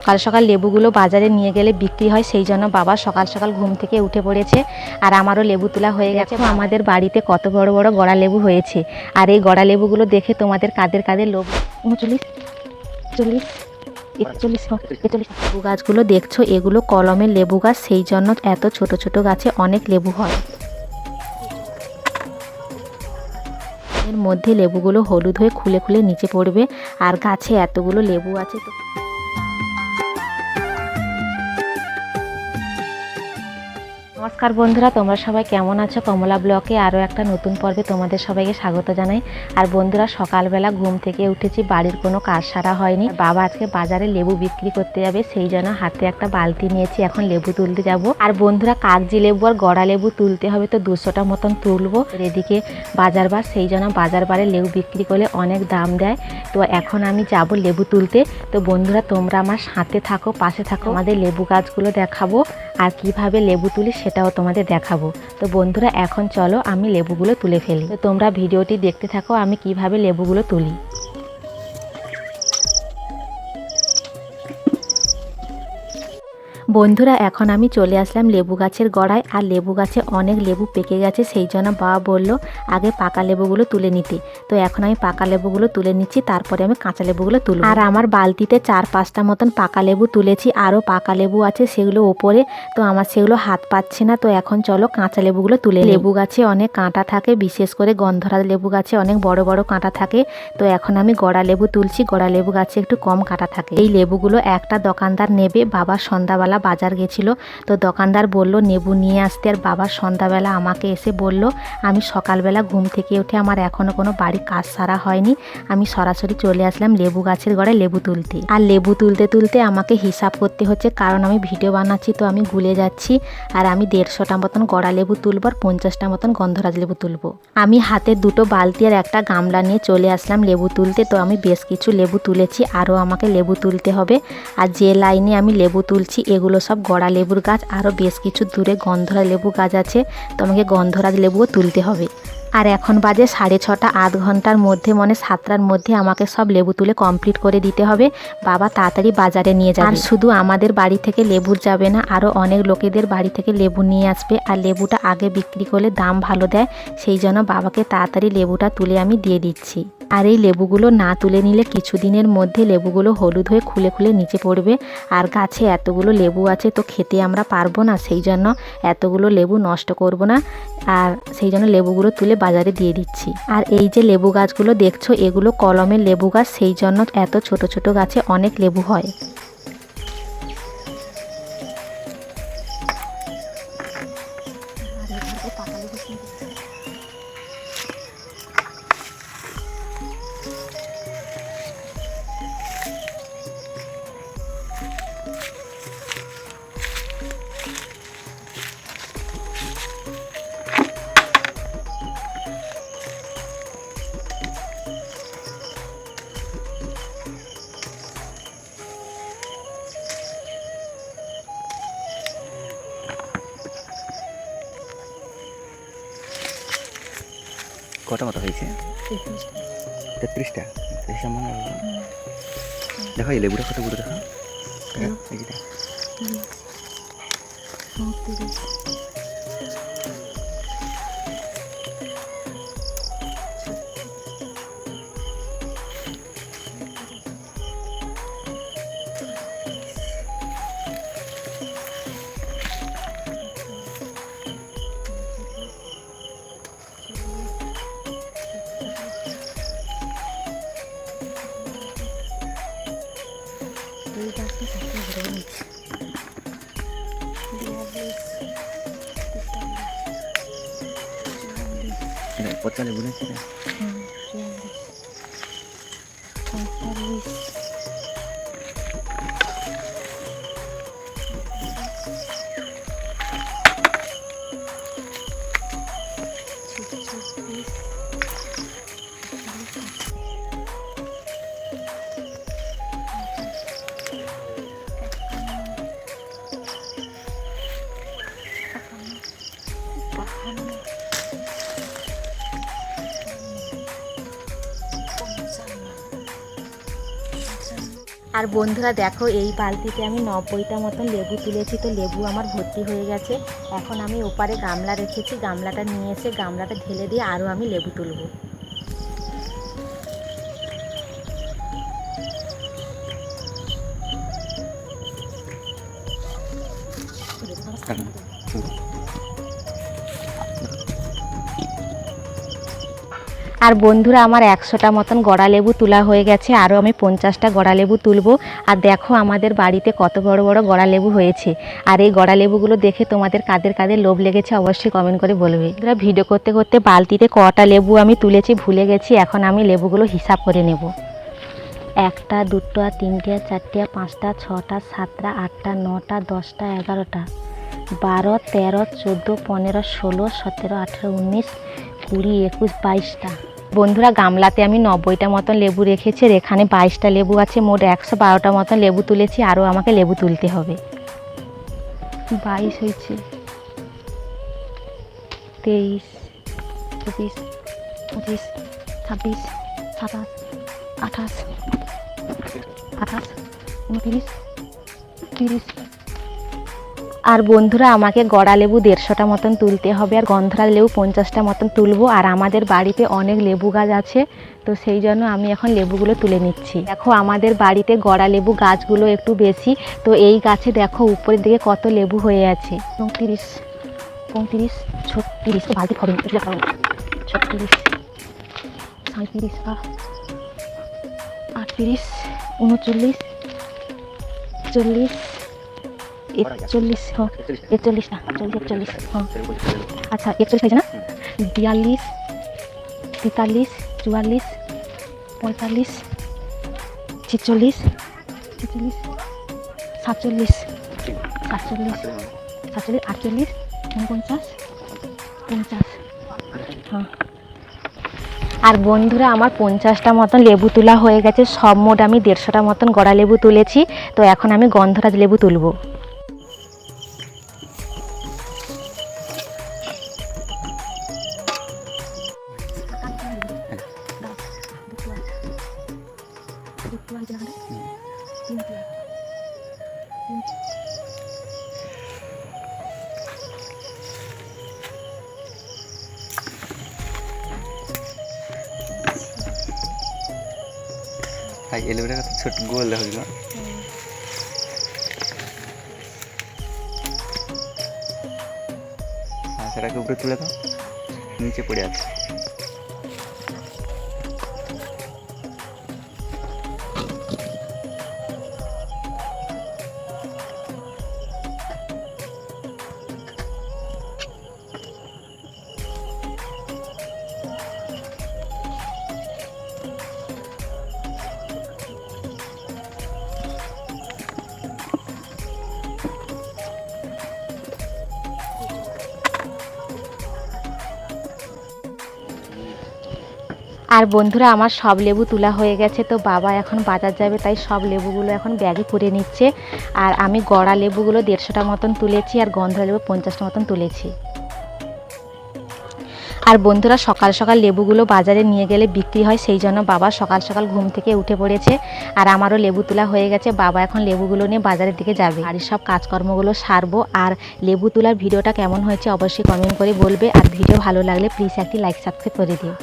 সকাল সকাল লেবুগুলো বাজারে নিয়ে গেলে বিক্রি হয়, সেই জন্য বাবা সকাল সকাল ঘুম থেকে উঠে পড়েছে আর আমারও লেবু তোলা হয়ে গেছে। আমাদের বাড়িতে কত বড় বড় গড়া লেবু হয়েছে। আর এই গড়া লেবুগুলো দেখে তোমাদের কাদের কাদের লোভ উনচল্লিশ চল্লিশ লেবু গাছগুলো দেখছ, এগুলো কলমের লেবু গাছ, সেই জন্য এত ছোট ছোট গাছে অনেক লেবু হয়। এর মধ্যে লেবুগুলো হলুদ হয়ে খুলে খুলে নিচে পড়বে, আর গাছে এতগুলো লেবু আছে তো নমস্কার বন্ধুরা, তোমরা সবাই কেমন আছো? কমলা ব্লকে আরও একটা নতুন পর্বে তোমাদের সবাইকে স্বাগত জানাই। আর বন্ধুরা, সকালবেলা ঘুম থেকে উঠেছি, বাড়ির কোনো কাজ সারা হয়নি। বাবা আজকে বাজারে লেবু বিক্রি করতে যাবে, সেই জন্য হাতে একটা বালতি নিয়েছি, এখন লেবু তুলতে যাব। আর বন্ধুরা, কাগজি লেবু আর গড়া লেবু তুলতে হবে, তো দুশোটা মতন তুলবো। এদিকে বাজার বার, সেই জন্য বাজার বারে লেবু বিক্রি করলে অনেক দাম দেয়। তো এখন আমি যাব লেবু তুলতে। তো বন্ধুরা, তোমরা আমার সাথে থাকো, পাশে থাকো, আমাদের লেবু গাছগুলো দেখাবো। আর কীভাবে লেবু তুলি সেটাও তোমাদের দেখাবো। তো বন্ধুরা, এখন চলো আমি লেবুগুলো তুলে ফেলি। তো তোমরা ভিডিওটি দেখতে থাকো আমি কীভাবে লেবুগুলো তুলি। বন্ধুরা, এখন আমি চলে আসলাম লেবু গাছের গড়ায়। আর লেবু গাছে অনেক লেবু পেকে গেছে, সেই জন্য বাবা বলল আগে পাকা লেবুগুলো তুলে নিতে। তো এখন আমি পাকা লেবুগুলো তুলে নিচ্ছি, তারপরে আমি কাঁচা লেবুগুলো তুলব। আর আমার বালতিতে চার পাঁচটা মতন পাকা লেবু তুলেছি, আরও পাকা লেবু আছে সেগুলো ওপরে, তো আমার সেগুলো হাত পাচ্ছে না, তো এখন চলো কাঁচা লেবুগুলো তুলে লেবু গাছে অনেক কাঁটা থাকে, বিশেষ করে গন্ধরাজ লেবু গাছে অনেক বড় বড় কাঁটা থাকে, তো এখন আমি গড়া লেবু তুলছি, গড়া লেবু গাছে একটু কম কাঁটা থাকে। এই লেবুগুলো একটা দোকানদার নেবে, বাবা সন্ধ্যাবেলা বাজার গেছিল, তো দোকানদার বলল, নেবু নিয়ে আসতে আর বাবা সন্ধ্যাবেলা আমাকে এসে বলল, আমি সকালবেলা ঘুম থেকে উঠে আমার এখনও কোনো বাড়ির কাজ সারা হয়নি, আমি সরাসরি চলে আসলাম লেবু গাছের গড়ে লেবু তুলতে। আর লেবু তুলতে তুলতে আমাকে হিসাব করতে হচ্ছে, কারণ আমি ভিডিও বানাচ্ছি, তো আমি ভুলে যাচ্ছি, আর আমি দেড়শোটা মতন গড়া লেবু তুলবো আর পঞ্চাশটা মতন গন্ধরাজ লেবু তুলবো। আমি হাতে দুটো বালতি আর একটা গামলা নিয়ে চলে আসলাম লেবু তুলতে, তো আমি বেশ কিছু লেবু তুলেছি, আরও আমাকে লেবু তুলতে হবে, আর যে লাইনে আমি লেবু তুলছি, এগুলো সব গড়া লেবুর গাছ, আরও বেশ কিছু দূরে গন্ধরাজ লেবু গাছ আছে। তোমাকে গন্ধরাজ লেবুও তুলতে হবে। আর এখন বাজে সাড়ে ছটা, আধ ঘণ্টার মধ্যে মানে সাতটার মধ্যে আমাকে সব লেবু তুলে কমপ্লিট করে দিতে হবে। বাবা তাড়াতাড়ি বাজারে নিয়ে যাবে। আর শুধু আমাদের বাড়ি থেকে লেবুর যাবে না, আরও অনেক লোকেদের বাড়ি থেকে লেবু নিয়ে আসবে। আর লেবুটা আগে বিক্রি করলে দাম ভালো দেয়, সেই জন্য বাবাকে তাড়াতাড়ি লেবুটা তুলে আমি দিয়ে দিচ্ছি। আর এই লেবুগুলো না তুলে নিলে কিছুদিনের মধ্যে লেবুগুলো হলুদ হয়ে খুলে খুলে নিচে পড়বে। আর গাছে এতগুলো লেবু আছে তো খেতে আমরা পারব না, সেই জন্য এতগুলো লেবু নষ্ট করব না। আর সেই জন্য লেবুগুলো তুলে বাজারে দিয়ে দিচ্ছি। আর এই যে লেবু গাছগুলো দেখছ, এগুলো কলমের লেবু গাছ, সেই জন্য এত ছোট ছোট গাছে অনেক লেবু হয়। কটা মতো হয়েছে? তেত্রিশটা। তেত্রিশটা মনে দেখো এই লেবুটা কত বড় দেখো। হ্যাঁ, doon. Kinaipot ka, libo na sila. Thank you. আর বন্ধুরা দেখো, এই বালতিতে আমি নব্বইটা মতন লেবু তুলেছি। তো লেবু আমার ভর্তি হয়ে গেছে। এখন আমি ওপারে গামলা রেখেছি। গামলাটা নিয়ে এসে গামলাটা ঢেলে দিয়ে আরও আমি লেবু তুলবো। আর বন্ধুরা, আমার একশোটা মতন গড়া লেবু তোলা হয়ে গেছে, আরও আমি পঞ্চাশটা গড়া লেবু তুলবো। আর দেখো, আমাদের বাড়িতে কত বড় বড় গড়া লেবু হয়েছে। আর এই গড়া লেবুগুলো দেখে তোমাদের কাদের কাদের লোভ লেগেছে অবশ্যই কমেন্ট করে বলবে। বন্ধুরা, ভিডিও করতে করতে বালতিতে কটা লেবু আমি তুলেছি, ভুলে গেছি, এখন আমি লেবুগুলো হিসাব করে নেব। একটা, দুটো, তিনটে, চারটে, পাঁচটা, ছটা, সাতটা, আটটা, নটা, দশটা, এগারোটা, বারো, তেরো, চোদ্দ, পনেরো, ষোলো, সতেরো, আঠেরো, উনিশ, কুড়ি, একুশ, বাইশটা। বন্ধুরা, গামলাতে আমি নব্বইটা মতন লেবু রেখেছি এখানে বাইশটা লেবু আছে। মোট একশো বারোটা মতন লেবু তুলেছি, আরও আমাকে লেবু তুলতে হবে। বাইশ হয়েছে। তেইশ, চব্বিশ, পঁচিশ, ছাব্বিশ, সাতাশ, আঠাশ আঠাশ, উনত্রিশ, তিরিশ আর বন্ধুরা, আমাকে গড়া লেবু দেড়শোটা মতন তুলতে হবে আর গন্ধরা লেবু পঞ্চাশটা মতন তুলবো। আর আমাদের বাড়িতে অনেক লেবু গাছ আছে, তো সেই জন্য আমি এখন লেবুগুলো তুলে নিচ্ছি। দেখো, আমাদের বাড়িতে গড়া লেবু গাছগুলো একটু বেশি, তো এই গাছে দেখো উপরের দিকে কত লেবু হয়ে আছে। পঁয়ত্রিশ পঁয়ত্রিশ, ছত্রিশ, বালতি খরচ ছত্রিশ সাঁত্রিশ আটত্রিশ, উনচল্লিশ, চল্লিশ একচল্লিশ হ্যাঁ একচল্লিশ। না চল্লিশ একচল্লিশ হ্যাঁ। আচ্ছা একচল্লিশ হয়েছে না? বিয়াল্লিশ তেতাল্লিশ চুয়াল্লিশ পঁয়তাল্লিশ ছেচল্লিশ ছেচল্লিশ সাতচল্লিশ সাতচল্লিশ সাতচল্লিশ আটচল্লিশ উনপঞ্চাশ পঞ্চাশ হ্যাঁ। আর বন্ধুরা আমার পঞ্চাশটা মতন লেবু তোলা হয়ে গেছে সব মোট আমি দেড়শোটা মতন গড়া লেবু তুলেছি তো এখন আমি গন্ধরাজ লেবু তুলবো। ভাই এলোভেরা কত ছোট গোল হইল সেটাকে উপরে তুলে দাও নিচে পড়ে আছে। আর বন্ধুরা, আমার সব লেবু তোলা হয়ে গেছে তো বাবা এখন বাজার যাবে, তাই সব লেবুগুলো এখন ব্যাগে করে নিচ্ছে। আর আমি গড়া লেবুগুলো দেড়শোটা মতন তুলেছি আর গন্ধ লেবু পঞ্চাশটা মতন তুলেছি। আর বন্ধুরা, সকাল সকাল লেবুগুলো বাজারে নিয়ে গেলে বিক্রি হয়, সেই জন্য বাবা সকাল সকাল ঘুম থেকে উঠে পড়েছে। আর আমারও লেবু তোলা হয়ে গেছে, বাবা এখন লেবুগুলো নিয়ে বাজারের দিকে যাবে। আর সব কাজকর্মগুলো সারবো। আর লেবু তোলার ভিডিওটা কেমন হয়েছে অবশ্যই কমেন্ট করে বলবে। আর ভিডিও ভালো লাগলে প্লিজ একটি লাইক সাবস্ক্রাইব করে দিও।